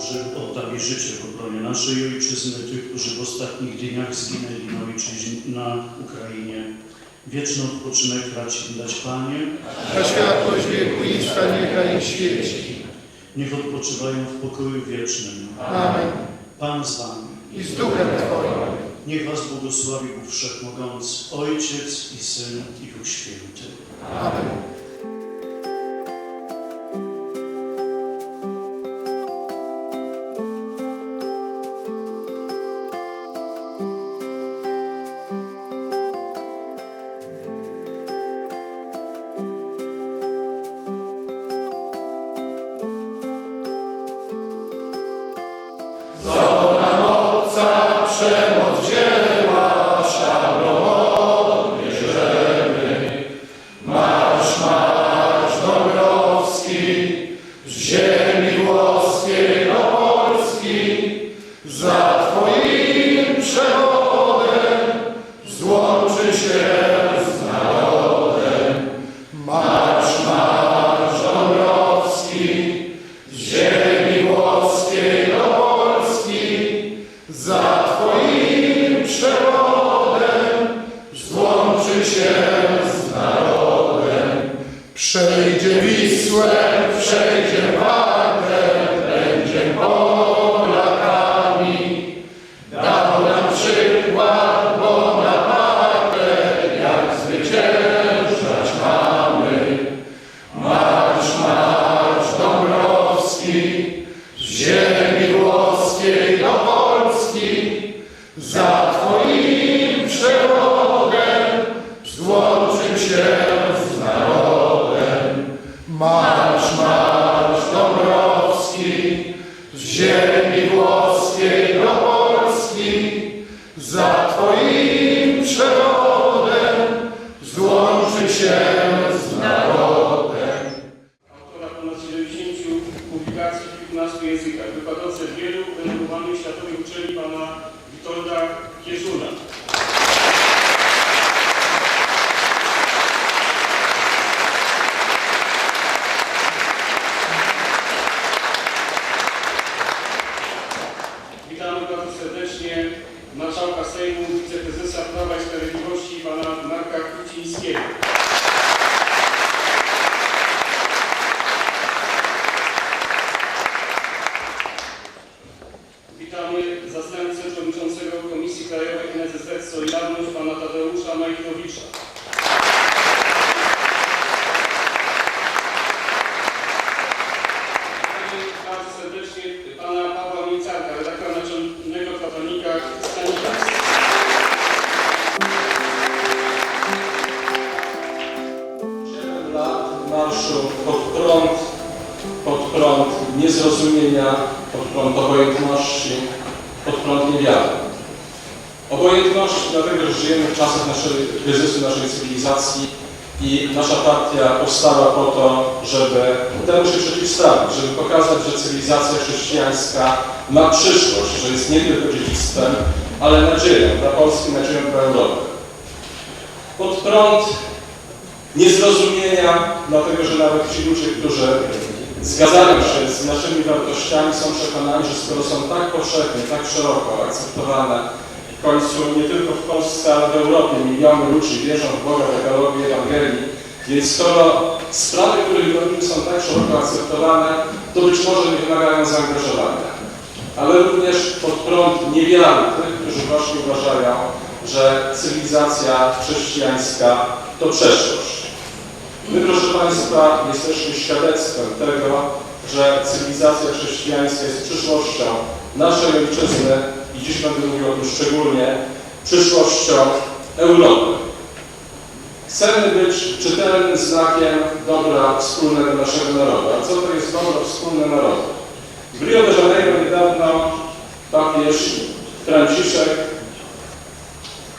którzy oddali życie w obronie naszej ojczyzny, tych, którzy w ostatnich dniach zginęli na ojczyźnie, na Ukrainie. Wieczny odpoczynek racz im dać, Panie. Na światłość wiekuista niechaj im świeci. Niech odpoczywają w pokoju wiecznym. Amen. Pan z Wami. I z duchem Twoim. Niech Was błogosławi Bóg Wszechmogący, Ojciec i Syn i Duch Święty. Amen. Ziemi włoskiej do Polski. Za 结束了。Powstała po to, żeby temu się przeciwstawić, żeby pokazać, że cywilizacja chrześcijańska ma przyszłość, że jest nie tylko dziedzictwem, ale nadzieją dla Polski, nadzieją dla Europy. Pod prąd niezrozumienia, dlatego że nawet ci ludzie, którzy zgadzają się z naszymi wartościami, są przekonani, że skoro są tak powszechnie, tak szeroko akceptowane, w końcu nie tylko w Polsce, ale w Europie miliony ludzi wierzą w Boga, w Ewangelii, więc skoro sprawy, które robimy są tak szeroko akceptowane, to być może nie wymagają zaangażowania. Ale również pod prąd niewiary tych, którzy właśnie uważają, że cywilizacja chrześcijańska to przeszłość. My, proszę Państwa, jesteśmy świadectwem tego, że cywilizacja chrześcijańska jest przyszłością naszej ojczyzny i dziś będę mówił o tym szczególnie, przyszłością Europy. Chcemy być czytelnym znakiem dobra wspólnego naszego narodu. A co to jest dobro wspólne narodu? W Rio de Janeiro niedawno papież Franciszek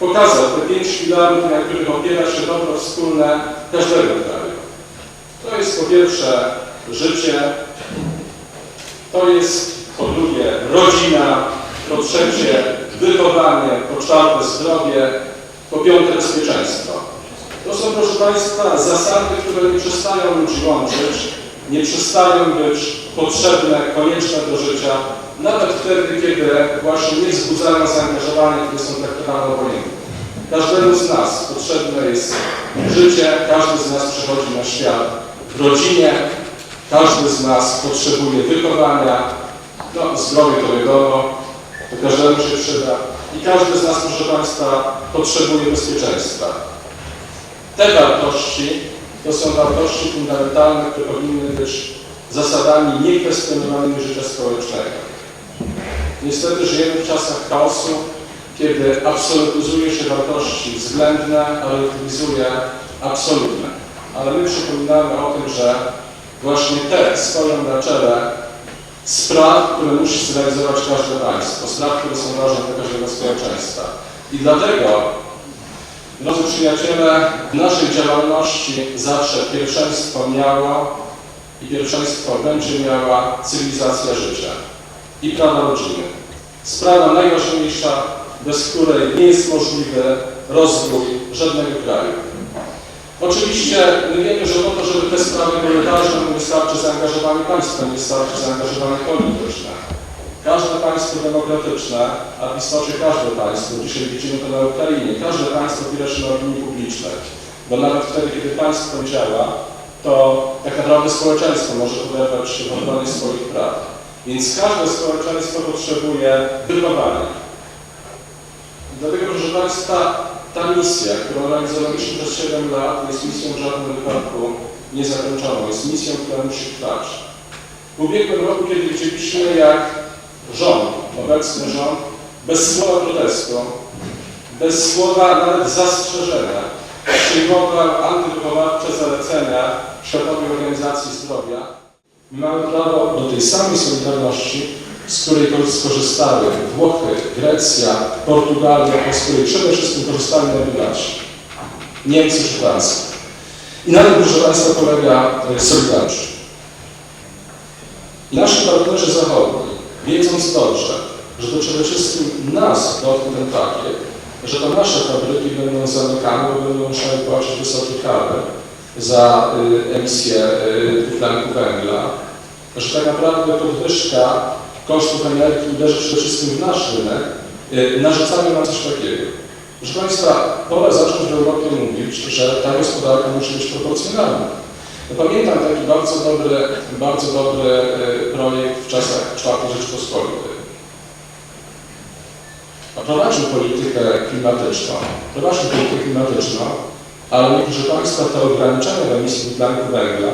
pokazał te pięć filarów, na których opiera się dobro wspólne każdego kraju. To jest po pierwsze życie, to jest po drugie rodzina, po trzecie wychowanie, po czwarte zdrowie, po piąte bezpieczeństwo. To są, proszę Państwa, zasady, które nie przestają ludzi łączyć, nie przestają być potrzebne, konieczne do życia, nawet wtedy, kiedy właśnie nie wzbudzają zaangażowania, które są traktowane obojętnie. Każdemu z nas potrzebne jest życie, każdy z nas przychodzi na świat w rodzinie, każdy z nas potrzebuje wychowania, no zdrowie to wiadomo, to każdemu się przyda i każdy z nas, proszę Państwa, potrzebuje bezpieczeństwa. Te wartości to są wartości fundamentalne, które powinny być zasadami niekwestionowanymi życia społecznego. Niestety żyjemy w czasach chaosu, kiedy absolutyzuje się wartości względne, a relatywizuje absolutne. Ale my przypominamy o tym, że właśnie te stoją na czele spraw, które musi zrealizować każde państwo, spraw, które są ważne dla każdego społeczeństwa. I dlatego, drodzy przyjaciele, w naszej działalności zawsze pierwszeństwo miało i pierwszeństwo będzie miała cywilizacja życia i prawa rodziny. Sprawa najważniejsza, bez której nie jest możliwy rozwój żadnego kraju. Oczywiście my wiemy, że po to, żeby te sprawy były ważne, nie wystarczy zaangażowanie państwa, nie wystarczy zaangażowanie polityczne. Każde państwo demokratyczne, a w istocie każde państwo, dzisiaj widzimy to na Ukrainie, każde państwo opiera się na opinii publicznej, bo nawet wtedy, kiedy państwo działa, to tak naprawdę społeczeństwo może oderwać się w obronie swoich praw. Więc każde społeczeństwo potrzebuje wychowania. Dlatego, proszę Państwa, ta misja, którą realizowaliśmy przez 7 lat, jest misją w żadnym wypadku niezakończoną. Jest misją, która musi trwać. W ubiegłym roku, kiedy widzieliśmy, jak rząd, obecny rząd, bez słowa protestu, bez słowa nawet zastrzeżenia, przyjmował antywychowawcze zalecenia Światowej Organizacji Zdrowia, mamy prawo do tej samej solidarności, z której skorzystały Włochy, Grecja, Portugalia, z której przede wszystkim korzystali najbogatsi. Niemcy czy Francja. I na tym, proszę Państwa, polega e, solidarność. Nasi partnerzy zachodni, wiedząc dobrze, że to przede wszystkim nas dotknie ten pakiet, że to nasze fabryki będą zamykane, bo będą musiały płacić wysokie kary za y, emisję y, węgla, że tak naprawdę podwyżka kosztów energii uderzy przede wszystkim w nasz rynek, y, narzucają nam coś takiego. Proszę Państwa, pora zacząć w Europie mówić, że ta gospodarka musi być proporcjonalna. No pamiętam taki bardzo dobry, bardzo dobry y, projekt w czasach IV Rzeczpospolitej. Prowadził politykę klimatyczną, prowadził politykę klimatyczną, ale proszę Państwa, te ograniczenia w emisji dwutlenku węgla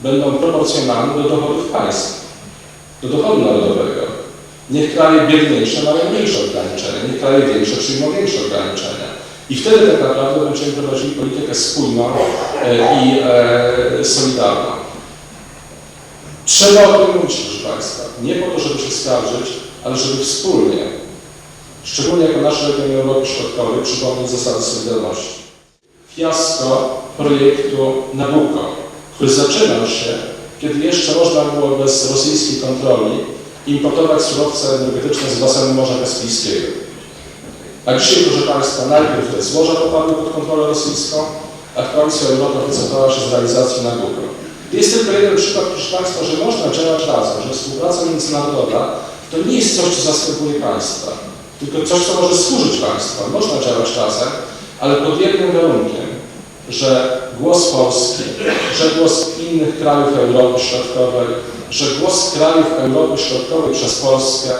będą proporcjonalne do dochodów państw, do dochodu narodowego. Niech kraje biedniejsze mają mniejsze ograniczenia, niech kraje większe przyjmą większe ograniczenia. I wtedy tak naprawdę będziemy prowadzili politykę spójną e, i e, solidarną. Trzeba o tym mówić, proszę Państwa. Nie po to, żeby się skarżyć, ale żeby wspólnie, szczególnie jako nasz region Europy Środkowej, przypomnieć zasady solidarności. Fiasko projektu Nabucco, który zaczynał się, kiedy jeszcze można było bez rosyjskiej kontroli importować surowce energetyczne z basenu Morza Kaspijskiego. A dzisiaj, proszę Państwa, najpierw te złoża popadły pod kontrolę rosyjską, a w końcu Europa wycofała się z realizacji Nabucco. Jest tylko jeden przykład, proszę Państwa, że można działać razem, że współpraca międzynarodowa to nie jest coś, co zastępuje państwa, tylko coś, co może służyć państwom. Można działać razem, ale pod jednym warunkiem, że głos Polski, że głos innych krajów Europy Środkowej, że głos krajów Europy Środkowej przez Polskę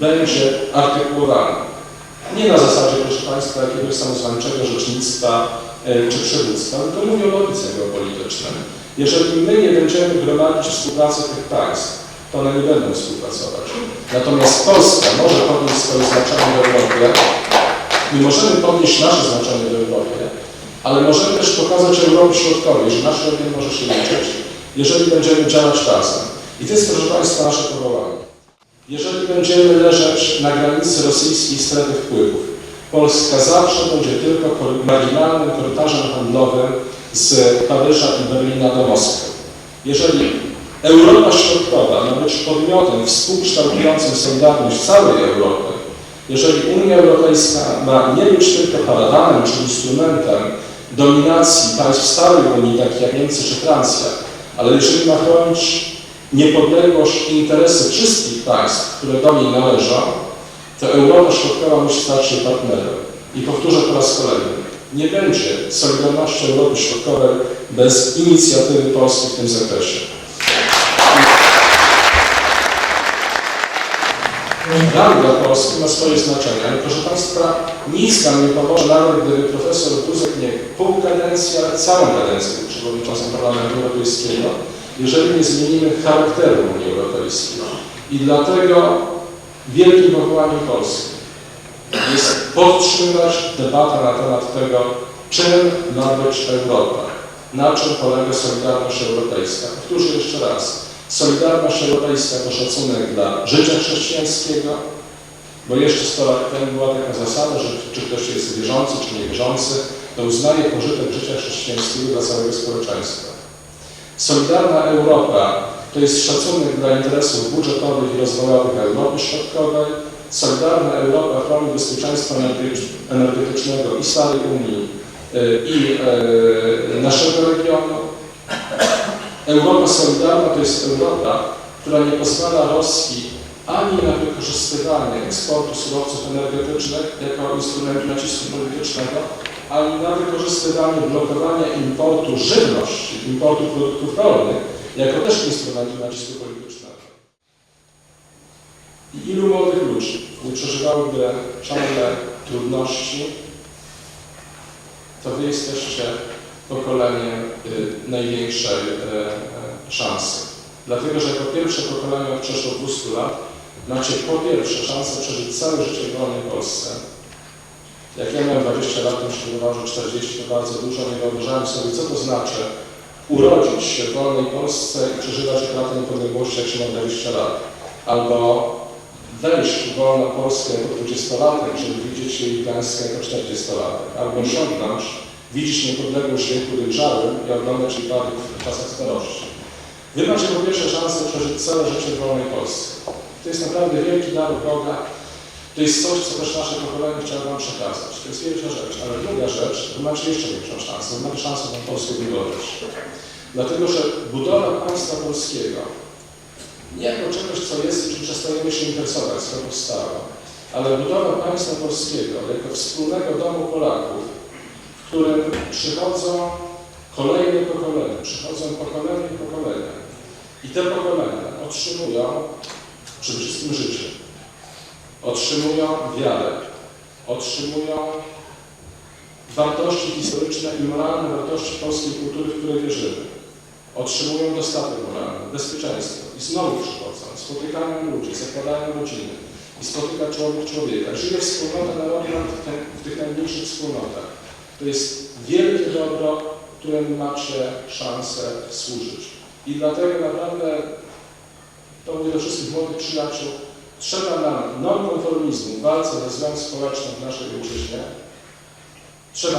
będzie artykułowany. Nie na zasadzie, proszę Państwa, jakiegoś samozwańczego rzecznictwa e, czy przywództwa, tylko mówię o logice geopolitycznej. Jeżeli my nie będziemy gromadzić współpracy tych państw, to one nie będą współpracować. Natomiast Polska może podnieść swoje znaczenie w Europie, my możemy podnieść nasze znaczenie w Europie, ale możemy też pokazać Europie Środkowej, że nasz region może się liczyć, jeżeli będziemy działać razem. I to jest, proszę Państwa, nasze powołanie. Jeżeli będziemy leżeć na granicy rosyjskiej strefy wpływów, Polska zawsze będzie tylko marginalnym korytarzem handlowym z Paryża i Berlina do Moskwy. Jeżeli Europa Środkowa ma być podmiotem współkształtującym solidarność całej Europy, jeżeli Unia Europejska ma nie być tylko parawanem czy instrumentem dominacji państw stałej Unii, takich jak Niemcy czy Francja, ale jeżeli ma chronić niepodległość i interesy wszystkich państw, które do niej należą, to Europa Środkowa musi stać się partnerem. I powtórzę po raz kolejny, nie będzie Solidarności Europy Środkowej bez inicjatywy Polski w tym zakresie. Rang dla Polski ma swoje znaczenie, ale proszę Państwa, nic nam nie pomoże, nawet gdyby profesor Buzek nie pół kadencji, ale całą kadencję był przewodniczącym Parlamentu Europejskiego, jeżeli nie zmienimy charakteru Unii Europejskiej. I dlatego wielkim powołaniem Polski jest podtrzymywać debatę na temat tego, czym ma być Europa, na czym polega Solidarność Europejska. Powtórzę jeszcze raz. Solidarność Europejska to szacunek dla życia chrześcijańskiego, bo jeszcze 100 lat temu była taka zasada, że czy ktoś jest wierzący, czy niewierzący, to uznaje pożytek życia chrześcijańskiego dla całego społeczeństwa. Solidarna Europa to jest szacunek dla interesów budżetowych i rozwojowych Europy Środkowej, Solidarna Europa chroni bezpieczeństwa energetycz- energetycznego i całej Unii y, i y, naszego regionu. Europa Solidarna to jest Europa, która nie pozwala Rosji ani na wykorzystywanie eksportu surowców energetycznych jako instrumentu nacisku politycznego, ani na wykorzystywanie blokowania importu żywności, importu produktów rolnych jako też instrumentu nacisku politycznego. I ilu młodych ludzi nie przeżywałyby ciągle trudności, to wy jesteście pokoleniem y, największej y, y, szansy. Dlatego, że jako pierwsze pokolenie od przeszło 200 lat macie po pierwsze szansę przeżyć całe życie w wolnej Polsce. Jak ja miałem 20 lat, to wydawało, że 40 to bardzo dużo, nie wyobrażałem sobie, co to znaczy urodzić się w wolnej Polsce i przeżywać lata niepodległości, jak się ma 20 lat. Albo wejść w wolną Polskę jako 20-latek, żeby widzieć jej klęskę jako 40-latek. Albo sięgnąć, widzieć niepodległość w wieku dojrzałym i oglądać jej padek w czasach starości. Wy macie po pierwsze szansę przeżyć całe życie w wolnej Polsce. To jest naprawdę wielki dar Boga. To jest coś, co też nasze pokolenie chciało Wam przekazać. To jest wielka rzecz. Ale druga rzecz, wy macie jeszcze większą szansę. Macie szansę tą Polskę budować. Dlatego, że budowa państwa polskiego nie jako czegoś, co jest i czym przestajemy się interesować, co powstało, ale budowa państwa polskiego jako wspólnego domu Polaków, w którym przychodzą kolejne pokolenia, przychodzą pokolenia i pokolenia. I te pokolenia otrzymują przede wszystkim życie, otrzymują wiarę, otrzymują wartości historyczne i moralne wartości polskiej kultury, w które wierzymy. Otrzymują dostatek moralny, bezpieczeństwo i znowu przychodzą, spotykają ludzi, zakładają rodziny i spotyka człowiek człowieka. Żyje wspólnota narodu w, tych- najmniejszych wspólnotach. To jest wielkie dobro, którym macie szansę służyć. I dlatego naprawdę, to mówię do wszystkich młodych przyjaciół, trzeba nam nonkonformizmu w walce ze złem społecznym w naszej ojczyźnie, trzeba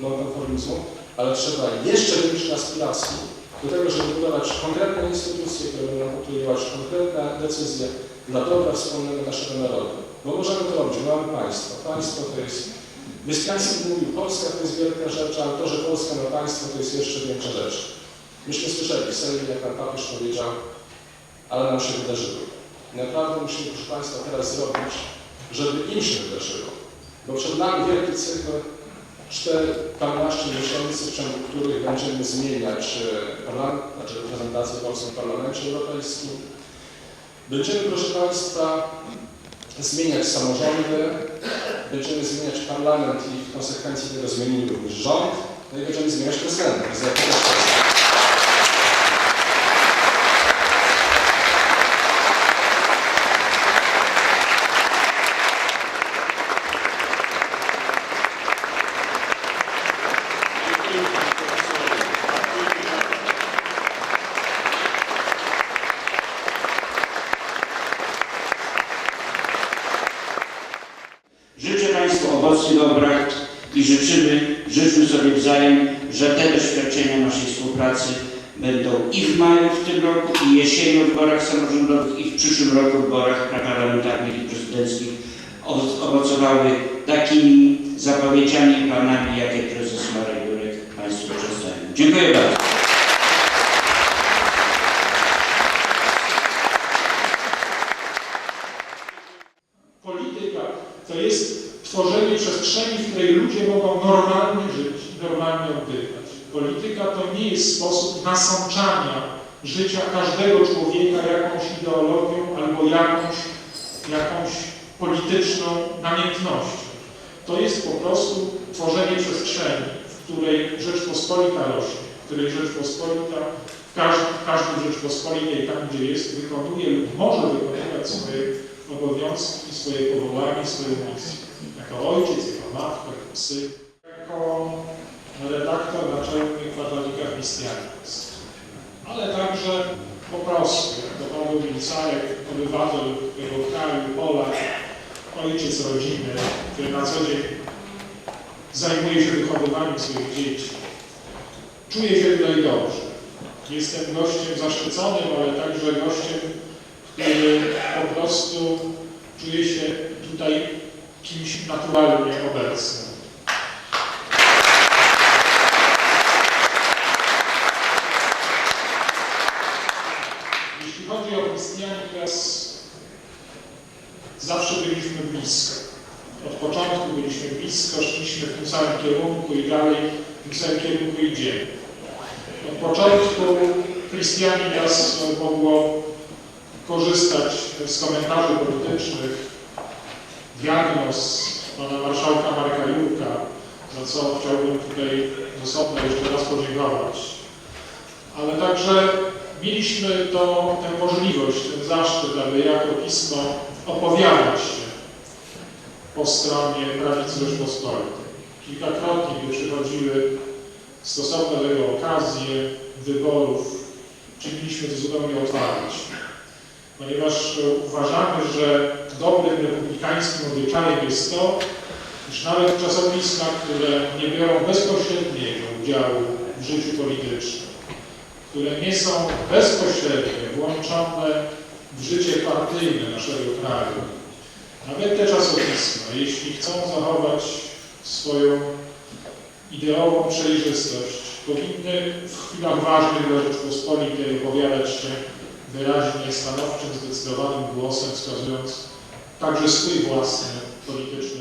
nonkonformizmu, ale trzeba jeszcze większych aspiracji do tego, żeby budować konkretne instytucje, które będą podejmować konkretne decyzje dla dobra wspólnego naszego narodu. Bo możemy to robić, mamy państwo. Państwo to jest, Wyspiański mówił, Polska to jest wielka rzecz, ale to, że Polska ma państwo, to jest jeszcze większa rzecz. Myśmy słyszeli w Sejmie, jak pan papież powiedział, ale nam się wydarzyło. Naprawdę musimy, proszę Państwa, teraz zrobić, żeby im się wydarzyło. Bo przed nami wielki cykl 14 miesięcy, w ciągu których będziemy zmieniać e, parlament, znaczy reprezentację Polską w Parlamencie Europejskim. Będziemy, proszę Państwa, zmieniać samorządy, będziemy zmieniać parlament i w konsekwencji tego zmienili również rząd, no i będziemy zmieniać prezydenta. zapowiedziami i planami, jakie prezes Marek Jurek Państwu przedstawił. Dziękuję bardzo. Polityka to jest tworzenie przestrzeni, w której ludzie mogą normalnie żyć, normalnie oddychać. Polityka to nie jest sposób nasączania życia każdego człowieka jakąś ideologią albo jakąś, jakąś polityczną namiętnością. To jest po prostu tworzenie przestrzeni, w której Rzeczpospolita rośnie, w której Rzeczpospolita w każdym, w każdym Rzeczpospolitej, tam gdzie jest, wykonuje lub może wykonywać swoje obowiązki, swoje powołanie, swoją misję. Jako ojciec, jako matka, jako syn, jako redaktor naczelny kwartalnika Christianus. Ale także po prostu, jako Paweł Milicajek, obywatel tego kraju, Polak, ojciec rodziny, który na co dzień zajmuje się wychowywaniem swoich dzieci. Czuję się tutaj dobrze. Jestem gościem zaszczyconym, ale także gościem, który po prostu czuje się tutaj kimś naturalnie obecnym. Jeśli chodzi o Chrystianitas, zawsze byliśmy blisko. Od początku byliśmy blisko, szliśmy w tym samym kierunku i dalej w tym kierunku idziemy. Od początku Chrystianitas mogło korzystać z komentarzy politycznych, diagnoz pana marszałka Marka Jurka, za co chciałbym tutaj z osobna jeszcze raz podziękować. Ale także mieliśmy to, tę możliwość, ten zaszczyt, aby jako pismo opowiadać się po stronie prawicy Rzeczpospolitej. Kilkakrotnie, gdy przychodziły stosowne do tego okazje wyborów, czyniliśmy to zupełnie otwarcie. Ponieważ uważamy, że dobrym republikańskim obyczajem jest to, iż nawet w czasopismach, które nie biorą bezpośredniego udziału w życiu politycznym, które nie są bezpośrednio włączone w życie partyjne naszego kraju, nawet te czasopisma, jeśli chcą zachować swoją ideową przejrzystość, powinny w chwilach ważnych dla Rzeczpospolitej opowiadać się wyraźnie, stanowczym, zdecydowanym głosem, wskazując także swój własny polityczny